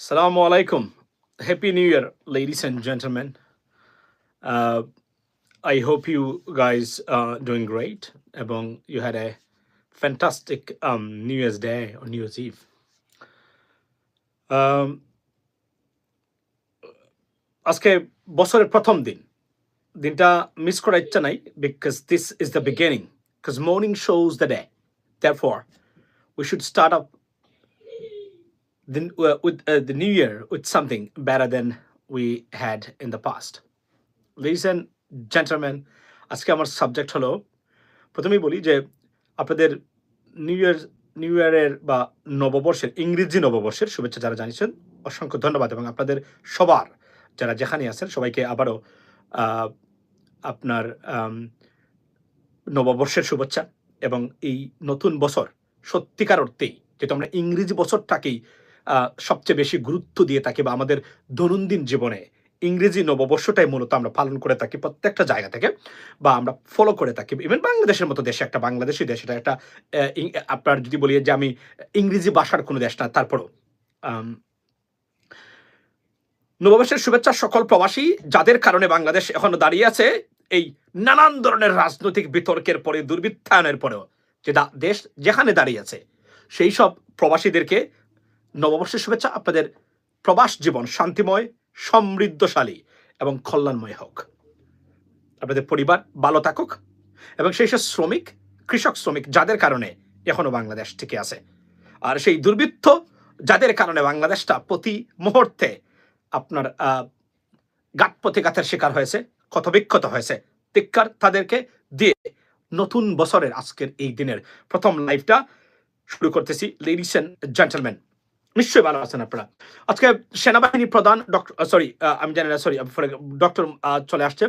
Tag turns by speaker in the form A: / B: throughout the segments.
A: Assalamu alaikum. Happy New Year, ladies and gentlemen. Uh, I hope you guys are doing great. এবং you had a fantastic um, New Year's Day or New Year's Eve. Um, আজকে বছরের প্রথম দিন দিনটা miss করার ইচ্ছা নাই because this is the beginning because morning shows the day therefore we should start up the, uh, with uh, the new year with something better than we had in the past. Ladies and gentlemen, আজকে আমার subject হলো প্রথমেই বলি যে আপনাদের new year new ইয়ারের বা নববর্ষের ইংরেজি নববর্ষের শুভেচ্ছা যারা জানিয়েছেন অসংখ্য ধন্যবাদ এবং আপনাদের সবার যারা যেখানে আছেন সবাইকে আবারও আপনার নববর্ষের শুভেচ্ছা এবং এই নতুন বছর সত্যিকার অর্থেই যেহেতু আমরা ইংরেজি বছরটাকেই সবচেয়ে বেশি গুরুত্ব দিয়ে থাকি বা আমাদের দৈনন্দিন জীবনে ইংরেজি নববর্ষটাই মূলত আমরা পালন করে থাকি প্রত্যেকটা জায়গা থেকে বা আমরা ফলো করে থাকি। ইভেন বাংলাদেশের মতো দেশে একটা বাংলাদেশি দেশ, এটা একটা আপনার যদি বলি যে আমি ইংরেজি ভাষার কোনো দেশ না, তারপরও নববর্ষের শুভেচ্ছা সকল প্রবাসী, যাদের কারণে বাংলাদেশ এখনও দাঁড়িয়ে আছে এই নানান ধরনের রাজনৈতিক বিতর্কের পরে দুর্বৃত্তায়নের পরেও, যে দেশ যেখানে দাঁড়িয়ে আছে, সেই সব প্রবাসীদেরকে নববর্ষের শুভেচ্ছা, আপনাদের প্রবাস জীবন শান্তিময়, সমৃদ্ধশালী এবং কল্যাণময় হোক। আপনাদের পরিবার ভালো থাকুক এবং সেই সব শ্রমিক, কৃষক শ্রমিক যাদের কারণে এখনও বাংলাদেশ টিকে আছে। আর সেই দুর্বৃত্ত যাদের কারণে বাংলাদেশটা প্রতি মুহূর্তে আপনার গাত প্রতিঘাতের শিকার হয়েছে, ক্ষতবিক্ষত হয়েছে তিক্কার তাদেরকে দিয়ে নতুন বছরের আজকের এই দিনের প্রথম লাইফটা শুরু করতেছি। লেডিস এন্ড জেন্টেলম্যান নিশ্চয়ই ভালো আছেন আপনারা। আজকে সেনাবাহিনী প্রধান ডক্টর সরি আমি জানি না সরি ডক্টর চলে আসছে।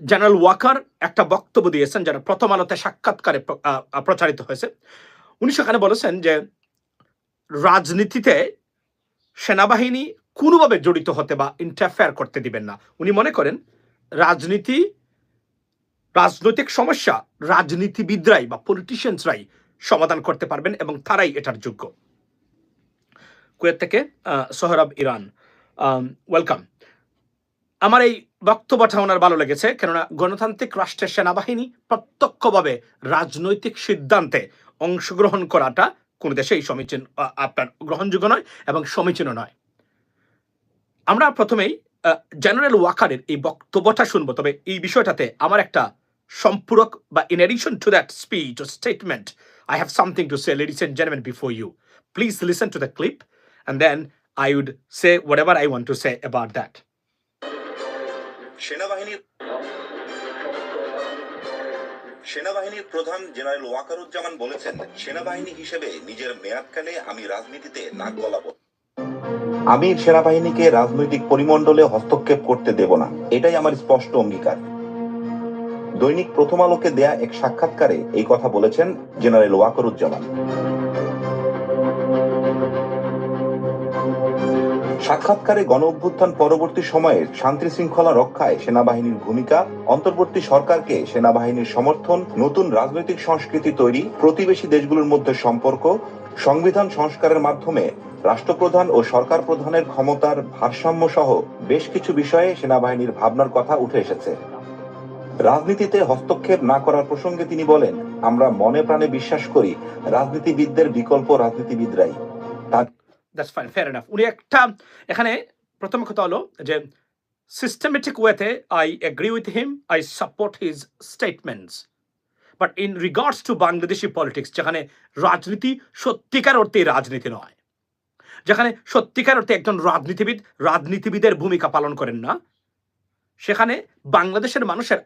A: জেনারেল ওয়াকার একটা বক্তব্য দিয়েছেন যারা প্রথম আলোতে সাক্ষাৎকারে প্রচারিত হয়েছে। উনি সেখানে বলেছেন যে, রাজনীতিতে সেনাবাহিনী কোনোভাবে জড়িত হতে বা ইন্টারফেয়ার করতে দিবেন না। উনি মনে করেন, রাজনীতি, রাজনৈতিক সমস্যা রাজনীতিবিদরাই বা পলিটিশিয়ানসরাই সমাধান করতে পারবেন এবং তারাই এটার যোগ্য। কুয়েত থেকে সোহরাব ইরান। ওয়েলকাম আমার এই বক্তব্যটা ওনার ভালো লেগেছে, কেননা গণতান্ত্রিক রাষ্ট্রের সেনাবাহিনী প্রত্যক্ষভাবে রাজনৈতিক সিদ্ধান্তে অংশগ্রহণ করাটা কোন দেশেই সমীচীন আপনার গ্রহণযোগ্য নয় এবং সমীচীন নয়। আমরা প্রথমেই জেনারেল ওয়াকারের এই বক্তব্যটা শুনব, তবে এই বিষয়টাতে আমার একটা সম্পূরক বা in addition to that speech statement I have something to say ladies and gentleman before you please listen to the clip I would say whatever I want to say about that
B: সেনাবাহিনীর সেনাবাহিনীর প্রধান general Wakeruzzaman বলেছেন, সেনাবাহিনী হিসেবে নিজের মেয়াদকালে আমি রাজনীতিতে নাক গলাবো। আমি সেনাবাহিনীকে রাজনৈতিক পরিমণ্ডলে হস্তক্ষেপ করতে দেব না। এটাই আমার স্পষ্ট অঙ্গীকার। দৈনিক প্রথম আলোকে দেয়া এক সাক্ষাৎকারে এই কথা বলেছেন জেনারেল ওয়াকারুজ্জামান। সাক্ষাৎকারে গণ অভ্যুত্থান পরবর্তী সময়ে শান্তি শৃঙ্খলা রক্ষায় সেনাবাহিনীর ভূমিকা, অন্তর্বর্তী সরকারকে সেনাবাহিনীর সমর্থন, নতুন রাজনৈতিক সংস্কৃতি তৈরি, প্রতিবেশী দেশগুলোর মধ্যে সম্পর্ক, সংবিধান সংস্কারের মাধ্যমে রাষ্ট্রপ্রধান ও সরকার প্রধানের ক্ষমতার ভারসাম্য সহ বেশ কিছু বিষয়ে সেনাবাহিনীর ভাবনার কথা উঠে এসেছে। রাজনীতিতে হস্তক্ষেপ না করার প্রসঙ্গে তিনি বলেন, আমরা মনে প্রাণে বিশ্বাস করি রাজনীতিবিদদের বিকল্প রাজনীতিবিদরাই।
A: দ্যাটস ফাইন ফেয়ার এনাফ উনি একটা, এখানে প্রথম কথা হলো যে সিস্টেমেটিক ওয়েতে I agree with him I support his statements but in regards to Bangladeshi politics যেখানে রাজনীতি সত্যিকার অর্থে রাজনীতি নয়, যেখানে সত্যিকার অর্থে একজন রাজনীতিবিদ, রাজনীতিবিদের ভূমিকা পালন করেন না সেখানে বাংলাদেশের মানুষের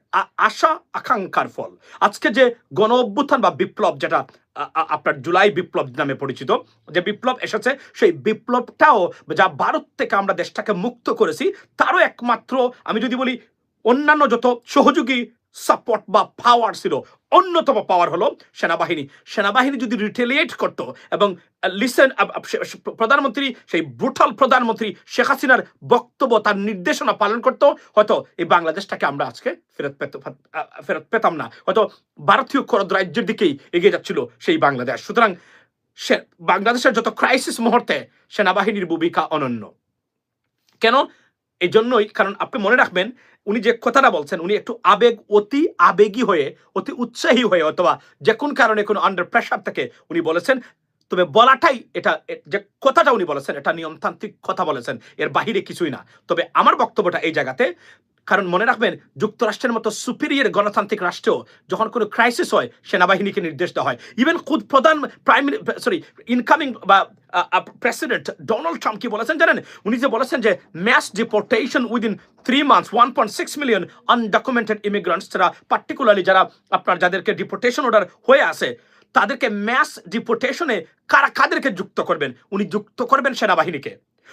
A: আশা, আকাঙ্ক্ষার ফল। আজকে যে গণ অভ্যুত্থান বা বিপ্লব যেটা আপনার জুলাই বিপ্লব নামে পরিচিত, যে বিপ্লব এসেছে, সেই বিপ্লবটাও যা ভারত থেকে আমরা দেশটাকে মুক্ত করেছি, তারও একমাত্র, আমি যদি বলি, অন্যান্য যত সহযোগী সাপোর্ট বা পাওয়ার ছিল। অন্যতম পাওয়ার হলো সেনাবাহিনী। সেনাবাহিনী যদি রিটেলিয়েট করতো এবং লিসেন প্রধানমন্ত্রী, সেই ব্রুটাল প্রধানমন্ত্রী শেখ হাসিনার বক্তব্য, তার নির্দেশনা পালন করতো, হয়তো এই বাংলাদেশটাকে আমরা আজকে ফেরত পেত, ফেরত পেতাম না। হয়তো ভারতীয় করদ রাজ্যের দিকেই এগিয়ে যাচ্ছিল সেই বাংলাদেশ। সুতরাং সে- বাংলাদেশের যত ক্রাইসিস মুহূর্তে সেনাবাহিনীর ভূমিকা অনন্য। কেন? এই জন্যই কারণ আপনি মনে রাখবেন, উনি যে কথাটা বলছেন, উনি একটু আবেগ, অতি আবেগী হয়ে, অতি উৎসাহী হয়ে অথবা যে কোন কারণে কোনো আন্ডার প্রেশার থেকে উনি বলেছেন, তবে বলাটাই এটা যে কথাটা উনি বলেছেন, এটা নিয়মতান্ত্রিক কথা বলেছেন, এর বাহিরে কিছুই না। তবে আমার বক্তব্যটা এই জায়গাতে কারণ মনে রাখবেন, যুক্তরাষ্ট্রের মতো সুপিরিয়র গণতান্ত্রিক রাষ্ট্রেও যখন কোনো ক্রাইসিস হয়, সেনাবাহিনীকে নির্দেশ দেওয়া হয়। ইভেন খুদ প্রধান প্রাইম সরি ইনকামিং বা প্রেসিডেন্ট ডোনাল্ড ট্রাম্প কি বলেছেন জানেন? উনি যে বলেছেন যে mass deportation within three months one point six million undocumented immigrants যারা পার্টিকুলারলি যারা আপনার যাদেরকে ডিপোর্টেশন অর্ডার হয়ে আছে, তাদেরকে ম্যাস ডিপোর্টেশনে কারা কাদেরকে যুক্ত করবেন? উনি যুক্ত করবেন সেনাবাহিনীকে।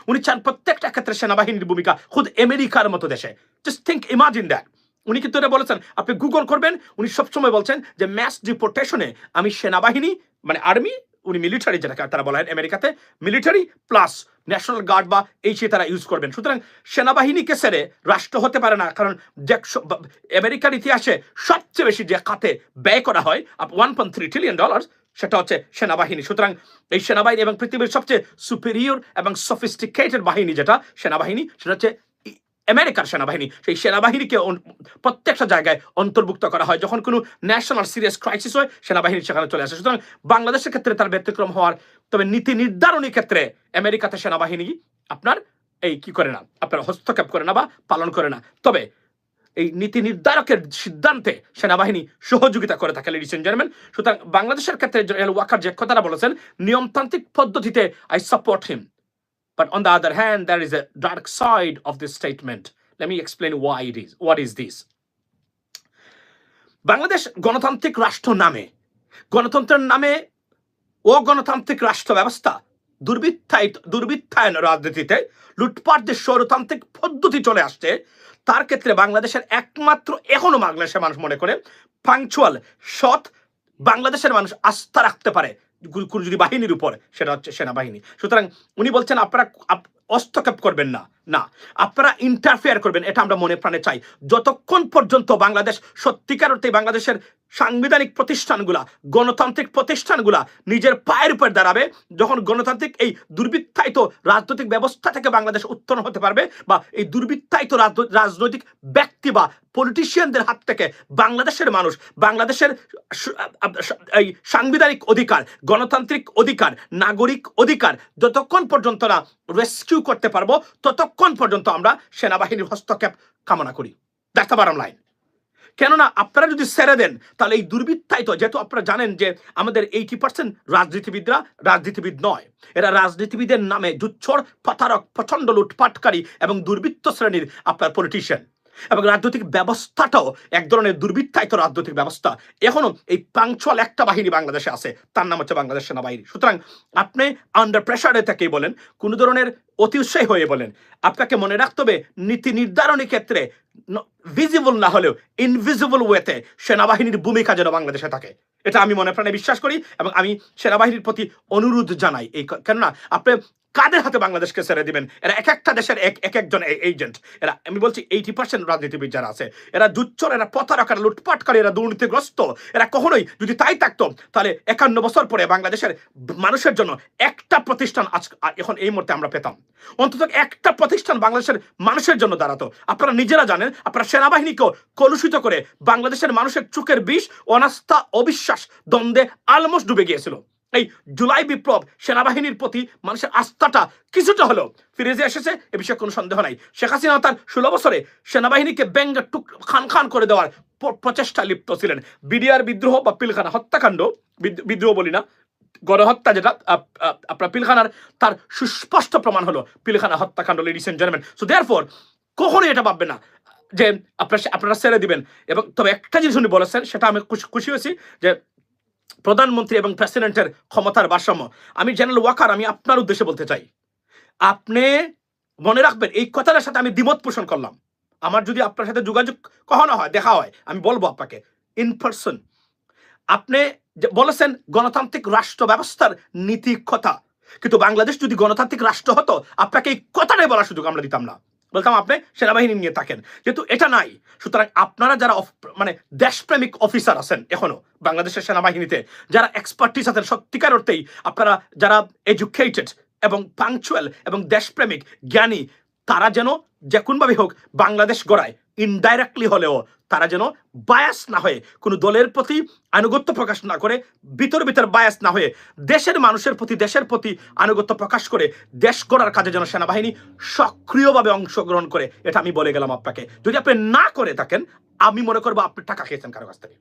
A: উনি চান প্রত্যেকটা ক্ষেত্রে সেনাবাহিনীর ভূমিকা, খুদ আমেরিকার মতো দেশে। জাস্ট থিঙ্ক ইমাজিন দ্যাট উনি কিন্তু এটা বলেছেন, আপনি গুগল করবেন, উনি সবসময় বলছেন যে ম্যাস ডিপোর্টেশনে আমি সেনাবাহিনী মানে আর্মি উনি মিলিটারি যেটাকে তারা বলেন আমেরিকাতে মিলিটারি প্লাস ন্যাশনাল গার্ড বা এই সে তারা ইউজ করবেন। সুতরাং সেনাবাহিনীকে সেরে রাষ্ট্র হতে পারে না, কারণ যে আমেরিকার ইতিহাসে সবচেয়ে বেশি যে খাতে ব্যয় করা হয় one point three trillion dollar সেটা হচ্ছে সেনাবাহিনী। সুতরাং এই সেনাবাহিনী এবং পৃথিবীর সবচেয়ে সুপিরিয়র এবং সফিস্টিকেটেড বাহিনী যেটা, সেনাবাহিনী, সেটা হচ্ছে আমেরিকার সেনাবাহিনী। সেই সেনাবাহিনীকে প্রত্যেকটা জায়গায় অন্তর্ভুক্ত করা হয়। যখন কোনো ন্যাশনাল সিরিয়াস ক্রাইসিস হয়, সেনাবাহিনী সেখানে চলে আসে। সুতরাং বাংলাদেশের ক্ষেত্রে তার ব্যতিক্রম হওয়ার, তবে নীতি নির্ধারণী ক্ষেত্রে আমেরিকাতে সেনাবাহিনী আপনার এই কি করে না, আপনার হস্তক্ষেপ করে না বা পালন করে না। তবে এই নীতি নির্ধারকের সিদ্ধান্তে সেনাবাহিনী সহযোগিতা করে থাকে লেডিস এন্ড জেন্টলম্যান সুতরাং বাংলাদেশের ক্ষেত্রে জেনারেল ওয়াকার যে কথাটা বলেছেন নিয়মতান্ত্রিক পদ্ধতিতে I support him But on the other hand, there is a dark side of this statement. Let me explain why it is. What is this? Bangladesh গণতান্ত্রিক রাষ্ট্র নামে গণতন্ত্রের নামে অগণতান্ত্রিক রাষ্ট্র ব্যবস্থা দুর্বৃত্তায়িত দুর্বৃত্তায়ন রাজনীতিতে লুটপাট যে স্বরতান্ত্রিক পদ্ধতি চলে আসছে তার ক্ষেত্রে বাংলাদেশের একমাত্র এখনও বাংলাদেশের মানুষ মনে করে পাংচুয়াল সৎ বাংলাদেশের মানুষ আস্থা রাখতে পারে যদি বাহিনীর উপর, সেটা হচ্ছে সেনাবাহিনী। সুতরাং উনি বলছেন, আপনারা আপ- হস্তক্ষেপ করবেন না। না, আপনারা ইন্টারফেয়ার করবেন, এটা আমরা মনে প্রাণে চাই। যতক্ষণ পর্যন্ত বাংলাদেশ সত্যিকার অর্থে বাংলাদেশের সাংবিধানিক প্রতিষ্ঠানগুলা, গণতান্ত্রিক প্রতিষ্ঠানগুলা নিজের পায়ের উপর দাঁড়াবে। যখন গণতান্ত্রিক এই দুর্বৃত্তায়িত রাজনৈতিক ব্যবস্থা থেকে বাংলাদেশ উত্তরণ হতে পারবে বা এই দুর্বৃত্তায়িত রাজনৈতিক ব্যক্তি বা পলিটিশিয়ানদের হাত থেকে বাংলাদেশের মানুষ, বাংলাদেশের এই সাংবিধানিক অধিকার, গণতান্ত্রিক অধিকার, নাগরিক অধিকার যতক্ষণ পর্যন্ত না রেস্কিউ করতে পারব, ততক্ষণ পর্যন্ত আমরা সেনাবাহিনীর হস্তক্ষেপ কামনা করি। দ্য বারম লাইন কেননা আপনারা যদি সেরে দেন, তাহলে এই দুর্বৃত্তায়িত যেহেতু আপনারা জানেন যে আমাদের এইটি পার্সেন্ট রাজনীতিবিদরা রাজনীতিবিদ নয়। এরা রাজনীতিবিদের নামে জুচ্ছর পাথারক প্রচণ্ড লুটপাটকারী এবং দুর্বৃত্ত শ্রেণির আপনার পলিটিশিয়ান এবং রাজনৈতিক ব্যবস্থাটাও এক ধরনের দুর্বৃত্তায়িত রাজনৈতিক ব্যবস্থা। এখনও এই পাংচুয়াল একটা বাহিনী বাংলাদেশে আছে, তার নাম হচ্ছে বাংলাদেশ সেনাবাহিনী। সুতরাং আপনি আন্ডার প্রেশারে থেকেই বলেন, কোনো ধরনের অতি উৎসাহী হয়ে বলেন। আপনাকে মনে রাখতে হবে, নীতি নির্ধারণী ক্ষেত্রে ভিজিবল না হলেও ইনভিজিবল ওয়েতে সেনাবাহিনীর ভূমিকা যেন বাংলাদেশে থাকে। এটা আমি মনে প্রাণে বিশ্বাস করি এবং আমি সেনাবাহিনীর প্রতি অনুরোধ জানাই। এই কেননা, আপনি কাদের হাতে বাংলাদেশকে ছেড়ে দিবেন? এরা এক একটা দেশের এক এক একজন এজেন্ট এরা, আমি বলছি এইটি পার্সেন্ট রাজনীতিবিদ যারা আছে, এরা দুচ্চর এরা প্রতারক এরা লুটপাটকারী, এরা দুর্নীতিগ্রস্ত। এরা কখনোই যদি তাই থাকতো, তাহলে একান্ন বছর পরে বাংলাদেশের মানুষের জন্য একটা প্রতিষ্ঠান আজ এখন এই মুহূর্তে আমরা পেতাম। অন্তত একটা প্রতিষ্ঠান বাংলাদেশের মানুষের জন্য দাঁড়াতো। আপনারা নিজেরা জানেন, আপনারা সেনাবাহিনীকেও কলুষিত করে বাংলাদেশের মানুষের চোখের বিষ, অনাস্থা, অবিশ্বাস, দ্বন্দ্বে আলমোস্ট ডুবে গিয়েছিল। এই জুলাই বিপ্লব সেনাবাহিনীর প্রতি মানুষের আস্থাটা কিছুটা হলেও ফিরে যে এসেছে, এ বিষয়ে কোনো সন্দেহ নাই। শেখ হাসিনা তার ষোলো বছরে সেনাবাহিনীকে ব্যঙ্গ টুক খান খান করে দেওয়ার প্রচেষ্টা লিপ্ত ছিলেন। বিডিআর বিদ্রোহ বা পিলখানা হত্যাকাণ্ড বিদ্রোহ বলি না, গণহত্যা যেটা আপ- আপ- আপনার পিলখানার তার সুস্পষ্ট প্রমাণ হলো পিলখানা হত্যাকাণ্ড ladies and gentleman so therefore কখনোই এটা ভাববে না যে আপনারা আপনারা ছেড়ে দিবেন। এবং তবে একটা জিনিস উনি বলেছেন, সেটা আমি খুশি হয়েছি যে প্রধানমন্ত্রী এবং প্রেসিডেন্টের ক্ষমতার ভারসাম্য। আমি জেনারেল ওয়াকার আমি আপনার উদ্দেশ্যে বলতে চাই। আপনি মনে রাখবেন, এই কথাটার সাথে আমি দ্বিমত পোষণ করলাম। আমার যদি আপনার সাথে যোগাযোগ কখনো হয়, দেখা হয়, আমি বলব আপনাকে ইন পার্সন আপনি বলেছেন গণতান্ত্রিক রাষ্ট্র ব্যবস্থার নীতি কথা কিন্তু বাংলাদেশ যদি গণতান্ত্রিক রাষ্ট্র হতো, আপনাকে এই কথাটাই বলার সুযোগ আমরা দিতাম না। বলতাম আপনি সেনাবাহিনী নিয়ে থাকেন। যেহেতু এটা নাই, সুতরাং আপনারা যারা মানে দেশপ্রেমিক অফিসার আছেন এখনও বাংলাদেশের সেনাবাহিনীতে, যারা এক্সপার্টিস আছেন সত্যিকার অর্থেই আপনারা যারা এডুকেটেড এবং পাংচুয়াল এবং দেশপ্রেমিক, জ্ঞানী, তারা যেন যে কোনোভাবেই হোক বাংলাদেশ গড়ায়। ইনডাইরেক্টলি হলেও তারা যেন বায়াস না হয়ে কোনো দলের প্রতি আনুগত্য প্রকাশ না করে, ভিতর ভিতর বায়াস না হয়ে দেশের মানুষের প্রতি, দেশের প্রতি আনুগত্য প্রকাশ করে দেশ গড়ার কাজে যেন সেনাবাহিনী সক্রিয়ভাবে অংশগ্রহণ করে, এটা আমি বলে গেলাম আপনাকে। যদি আপনি না করে থাকেন, আমি মনে করব আপনি টাকা খেয়েছেন কারও কাছ থেকে।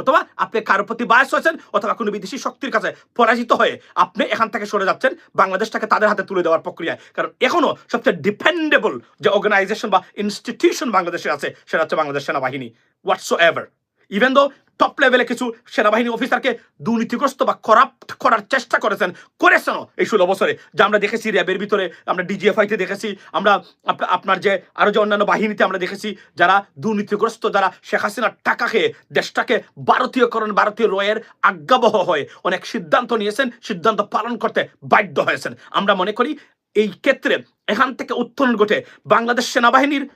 A: অথবা আপনি কারোর প্রতি বায়াস হয়েছেন অথবা কোনো বিদেশি শক্তির কাছে পরাজিত হয়ে আপনি এখান থেকে সরে যাচ্ছেন, বাংলাদেশটাকে তাদের হাতে তুলে দেওয়ার প্রক্রিয়ায়। কারণ এখনও সবচেয়ে ডিপেন্ডেবল যে অর্গানাইজেশন বা ইনস্টিটিউশন বাংলাদেশে আছে, সেটা হচ্ছে বাংলাদেশ সেনাবাহিনী whatsoever even though top লেভেলে কিছু সেনাবাহিনী অফিসারকে দুর্নীতিগ্রস্ত বা করাপ্ট করার চেষ্টা করেছেন করেছেন এই ষোলো বছরে। যা আমরা দেখেছি র্যাবের ভিতরে, আমরা ডিজিএফআইতে দেখেছি, আমরা আপ- আপনার যে আরও যে অন্যান্য বাহিনীতে আমরা দেখেছি, যারা দুর্নীতিগ্রস্ত, যারা শেখ হাসিনার টাকা খেয়ে দেশটাকে ভারতীয়করণ, ভারতীয় রয়ের আজ্ঞাবহ হয়ে অনেক সিদ্ধান্ত নিয়েছেন, সিদ্ধান্ত পালন করতে বাধ্য হয়েছেন। আমরা মনে করি এই ক্ষেত্রে এখান থেকে উত্তরণ ঘটে বাংলাদেশ সেনাবাহিনীর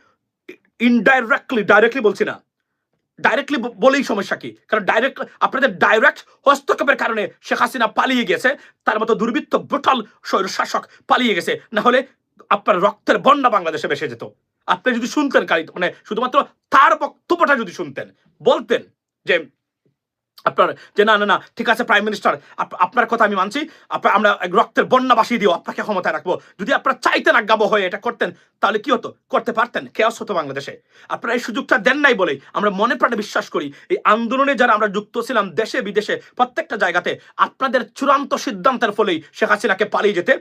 A: ইনডাইরেক্টলি ডাইরেক্টলি বলছি না ডাইরেক্টলি বলেই সমস্যা কি? কারণ ডাইরেক্ট আপনাদের ডাইরেক্ট হস্তক্ষেপের কারণে শেখ হাসিনা পালিয়ে গেছে, তার মতো দুর্বৃত্ত ব্রুটাল স্বৈর শাসক পালিয়ে গেছে, না হলে আপনার রক্তের বন্যা বাংলাদেশে বেসে যেত। আপনি যদি শুনতেন কারি মানে শুধুমাত্র তার বক্তব্যটা যদি শুনতেন, বলতেন যে আপনার, যে না না না, ঠিক আছে প্রাইম মিনিস্টার আপনার কথা আমি মানছি আপনার আমরা রক্তের বন্যা বাসিয়ে দিও, আপনাকে ক্ষমতায় রাখব। যদি আপনারা চাইতেন আজ্ঞাবহ হয়ে এটা করতেন, তাহলে কি হতো? করতে পারতেন? কেয়াস হতো বাংলাদেশে। আপনারা এই সুযোগটা দেন নাই বলেই আমরা মনে প্রাণে বিশ্বাস করি, এই আন্দোলনে যারা আমরা যুক্ত ছিলাম দেশে, বিদেশে, প্রত্যেকটা জায়গাতে, আপনাদের চূড়ান্ত সিদ্ধান্তের ফলেই শেখ হাসিনাকে পালিয়ে যেতে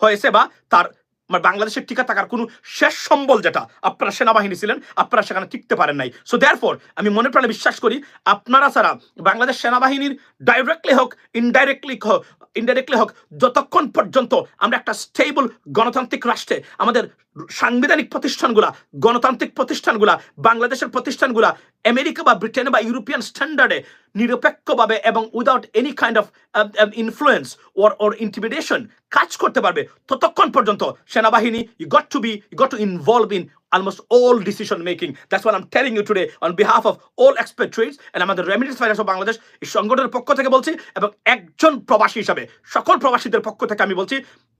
A: হয়েছে বা তার বাংলাদেশের টিকা থাকার কোনো শেষ সম্বল যেটা, আপনারা সেনাবাহিনী ছিলেন, আপনারা সেখানে টিকতে পারেন নাই। সো দেয়ারফর আমি মনে প্রাণে বিশ্বাস করি, আপনারা ছাড়া বাংলাদেশ সেনাবাহিনীর ডাইরেক্টলি হোক ইনডাইরেক্টলি হোক ইনডাইরেক্টলি হোক, যতক্ষণ পর্যন্ত আমরা একটা স্টেবল গণতান্ত্রিক রাষ্ট্রে আমাদের সাংবিধানিক প্রতিষ্ঠানগুলা, গণতান্ত্রিক প্রতিষ্ঠানগুলা, বাংলাদেশের প্রতিষ্ঠানগুলা, আমেরিকা বা ব্রিটেন বা ইউরোপিয়ান স্ট্যান্ডার্ডে নিরপেক্ষভাবে এবং without any kind of influence or or intimidation কাজ করতে পারবে ততক্ষণ পর্যন্ত সেনাবাহিনী you got to be you got to involve in almost all decision making. That's what I'm telling you today on behalf of all expatriates and আমাদের remittance finance of Bangladesh এই সংগঠনের পক্ষ থেকে বলছি এবং একজন প্রবাসী হিসাবে, সকল প্রবাসীদের পক্ষ থেকে আমি বলছি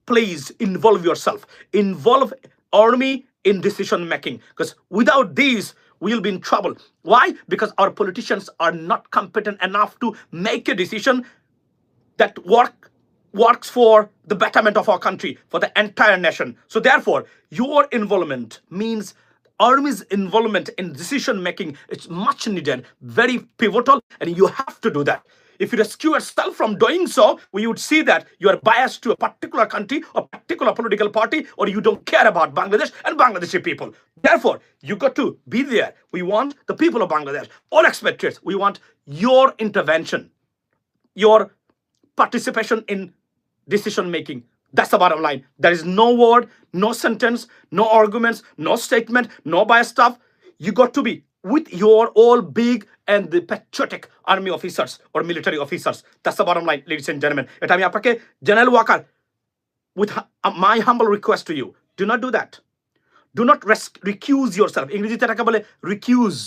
A: please involve yourself involve army in decision making because without these we'll be in trouble why because our politicians are not competent enough to make a decision that work works for the betterment of our country, for the entire nation. So therefore, your involvement means army's involvement in decision making is much needed, very pivotal, and you have to do that. If you rescue yourself from doing so, we would see that you are biased to a particular country or particular political party, or you don't care about Bangladesh and Bangladeshi people. Therefore, you got to be there. We want the people of Bangladesh, all expatriates, we want your intervention, your participation in decision making. That's the bottom line. There is no word, no sentence, no arguments, no statement, no bias stuff. You got to be with your all big and the patriotic army officers or military officers. That's the bottom line, ladies and gentlemen. General Waker with uh, my humble request to you, do not do that. Do not recuse yourself. ইংরেজিতে এটাকে বলে recuse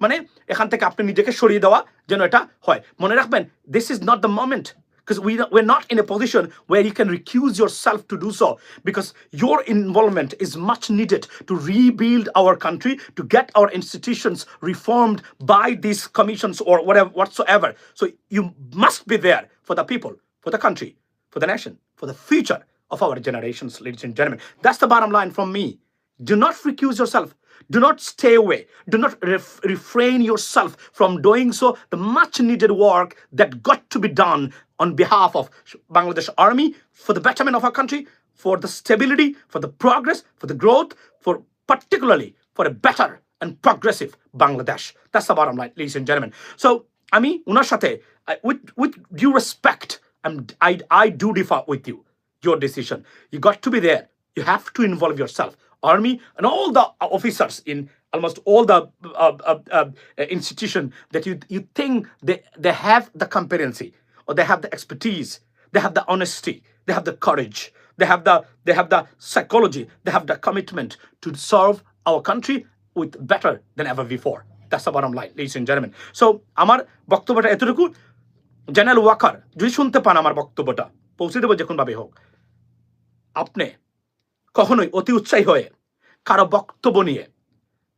A: মানে এখান থেকে আপনি নিজেকে সরিয়ে দেওয়া যেন এটা হয় মনে রাখবেন this is not the moment because we, we're not in a position where you can recuse yourself to do so because your involvement is much needed to rebuild our country to get our institutions reformed by these commissions or whatever whatsoever. So you must be there for the people for the country for the nation for the future of our generations ladies and gentlemen. That's the bottom line from me. Do not recuse yourself. Do not stay away. Do not ref- refrain yourself from doing so. The much needed work that got to be done on behalf of Bangladesh Army for the betterment of our country, for the stability, for the progress, for the growth, for particularly for a better and progressive Bangladesh. That's the bottom line, ladies and gentlemen. So, আমি উনার সাথে I- with with due respect, I'm, I I do differ with you your decision. You got to be there. You have to involve yourself. Army and all the officers in almost all the uh, uh, uh, institution that you you think they they have the competency or they have the expertise, they have the honesty, they have the courage they have the they have the psychology, they have the commitment to serve our country with better than ever before. That's the bottom line, ladies and gentlemen. So আমার বক্তব্যটা এতটুকু general Waker যদি শুনতে পান আমার বক্তব্যটা পৌঁছে দেবো যে কোনোভাবে হোক আপনি কখনোই অতি উৎসাহী হয়ে, কারও বক্তব্য নিয়ে,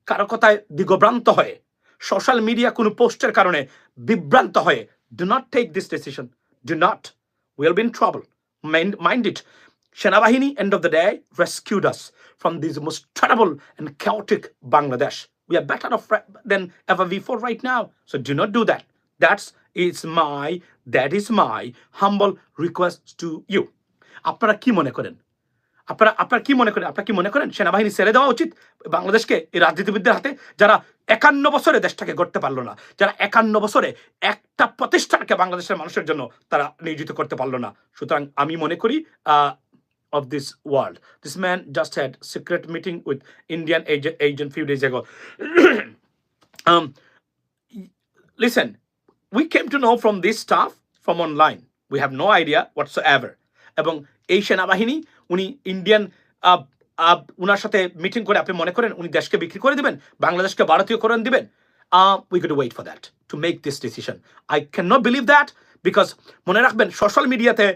A: কারও কথায় দিগভ্রান্ত হয়ে সোশ্যাল মিডিয়া কোনো পোস্টের কারণে বিভ্রান্ত হয়ে do not take this decision do not will be in trouble mind it সেনাবাহিনী end of the day rescued us from this most terrible and chaotic Bangladesh we are better off than ever before right now, so do not do that. That's is my, that is my humble request to you. আপনারা কি মনে করেন? আপনারা আপনারা কি মনে করেন? আপনারা কি মনে করেন? সেনাবাহিনী ছেড়ে দেওয়া উচিত? বাংলাদেশকে এই রাজনীতিবিদদের হাতে যারা একান্ন বছরে দেশটাকে গড়তে পারল না যারা একান্ন বছরে একটা প্রতিষ্ঠানকে বাংলাদেশের মানুষের জন্য তারা নিয়োজিত করতে পারল না। সুতরাং আমি মনে করি of this world this man just had secret meeting with Indian agent few days ago um, listen, we came to know from this staff from online. We have no idea whatsoever. এবং এই সেনাবাহিনী উনি Indian উনার সাথে meeting করে আপনি মনে করেন উনি দেশকে বিক্রি করে দিবেন, বাংলাদেশকে ভারতীয়করণ দিবেন? We could wait for that to make this decision I can not believe that because মনে রাখবেন সোশ্যাল মিডিয়াতে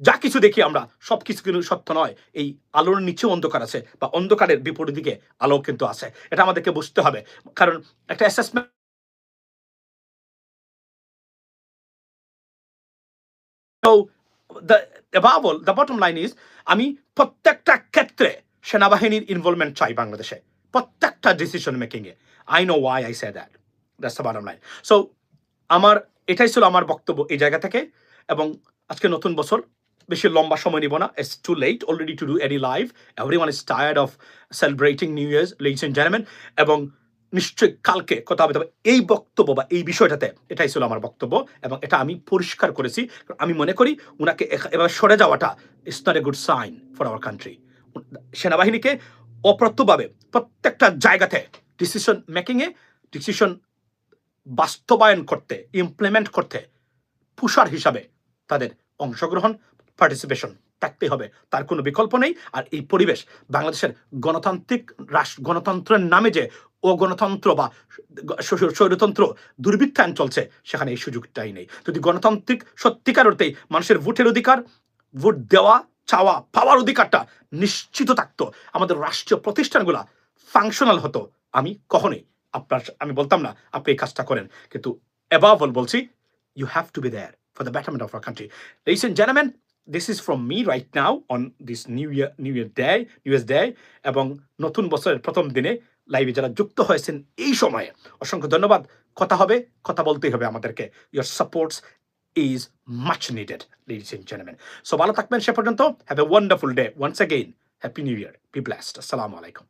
A: যা কিছু দেখি আমরা, সব কিছু কিন্তু সত্য নয়। এই আলোর নিচেও অন্ধকার আছে বা অন্ধকারের বিপরীত দিকে আলো কিন্তু আছে। এটা আমাদেরকে বুঝতে হবে। কারণ একটা assessment The above all, the bottom line আমি প্রত্যেকটা ক্ষেত্রে সেনাবাহিনীর ইনভলভমেন্ট চাই বাংলাদেশে। প্রত্যেকটা decision মেকিংয়ে I know why I say that that's the bottom line so আমার এটাই ছিল আমার বক্তব্য এই জায়গা থেকে এবং আজকে নতুন বছর বেশি লম্বা সময় নিব না। It's too late already to do any live everyone is tired of celebrating new years ladies and gentleman এবং নিশ্চয়ই কালকে কথা হবে। তবে এই বক্তব্য বা এই বিষয়টাতে এটাই ছিল আমার বক্তব্য এবং এটা আমি পরিষ্কার করেছি। আমি মনে করি ওনাকে এবার সরে যাওয়াটা it's not a good sign for our country সেনাবাহিনীকে অপ্রত্যভাবে প্রত্যেকটা জায়গাতে ডিসিশন মেকিংয়ে ডিসিশন বাস্তবায়ন করতে ইমপ্লিমেন্ট করতে পুষার হিসাবে তাদের অংশগ্রহণ পার্টিসিপেশন থাকতে হবে। তার কোনো বিকল্প নেই। আর এই পরিবেশ বাংলাদেশের গণতান্ত্রিক রাষ্ট্র গণতন্ত্রের নামে যে ও গণতন্ত্র বা স্ব- স্বৈরতন্ত্র দুর্বৃত্তায়ন চলছে সেখানে এই সুযোগটাই নেই। যদি গণতান্ত্রিক সত্যিকার অর্থেই মানুষের ভোটের অধিকার ভোট দেওয়া চাওয়া পাওয়ার অধিকারটা নিশ্চিত থাকতো আমাদের রাষ্ট্রীয় প্রতিষ্ঠানগুলা ফাংশনাল হতো আমি কখনোই আপনার আমি বলতাম না আপনি এই কাজটা করেন। কিন্তু এবাভ বলছি you have to be there for the of our country. Ladies and gentlemen, this is from me right now on this New Year New Year Day, New Year's Day এবং নতুন বছরের প্রথম দিনে লাইভে যারা যুক্ত হয়েছেন এই সময়ে অসংখ্য ধন্যবাদ। কথা হবে কথা বলতেই হবে আমাদেরকে। Your supports is much needed ladies and gentleman so ভালো থাকবেন সে পর্যন্ত। Have a wonderful day once again happy new year be blast আসসালামু আলাইকুম